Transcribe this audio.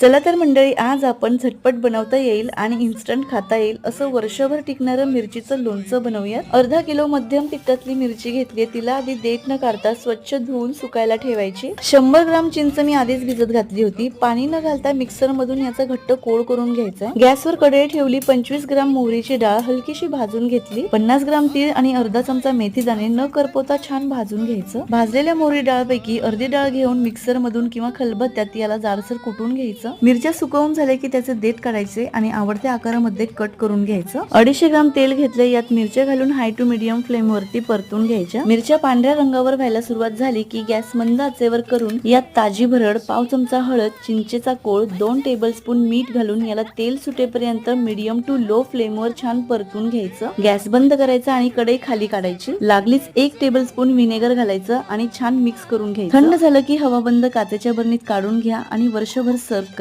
चला तर मंडळी आज आपण झटपट बनवता येईल आणि इन्स्टंट खाता येईल असं वर्षभर टिकणारं मिरचीचं लोणचं बनवूयात. अर्धा किलो मध्यम तिखटातली मिरची घेतली तिला आधी देठ न काढता स्वच्छ धुवून सुकायला ठेवायची. शंभर ग्राम चिंच मी आधीच भिजत घातली होती. पाणी न घालता मिक्सर मधून याचा घट्ट कोळ करून घ्यायचा. गॅसवर कढई ठेवली पंचवीस ग्राम मोहरीची डाळ हलकीशी भाजून घेतली. पन्नास ग्राम तीळ आणि अर्धा चमचा मेथी दाणे न करपवता छान भाजून घ्यायचं. भाजलेल्या मोहरी डाळपैकी अर्धी डाळ घेऊन मिक्सर मधून किंवा खलबत्त्यात याला जाडसर कुटून घ्यायचं. मिरच्या सुकवून झाले की त्याचे देठ काढायचे आणि आवडत्या आकारामध्ये कट करून घ्यायचं. अडीचशे ग्राम तेल घेतले यात मिरच्या घालून हाय टू मिडियम फ्लेम वरती परतून घ्यायच्या. मिरच्या पांढऱ्या रंगावर व्हायला सुरुवात झाली की गॅस मंद आचेवर करून यात ताजी भरड पाव चमचा हळद चिंचेचा कोळ दोन टेबलस्पून मीठ घालून याला तेल सुटेपर्यंत मिडियम टू लो फ्लेमवर छान परतून घ्यायचं. गॅस बंद करायचा आणि कढई खाली काढायची. लागलीच एक टेबलस्पून विनेगर घालायचं आणि छान मिक्स करून घ्यायचं. थंड झालं की हवा बंद काचेच्या बरणीत काढून घ्या आणि वर्षभर सर्व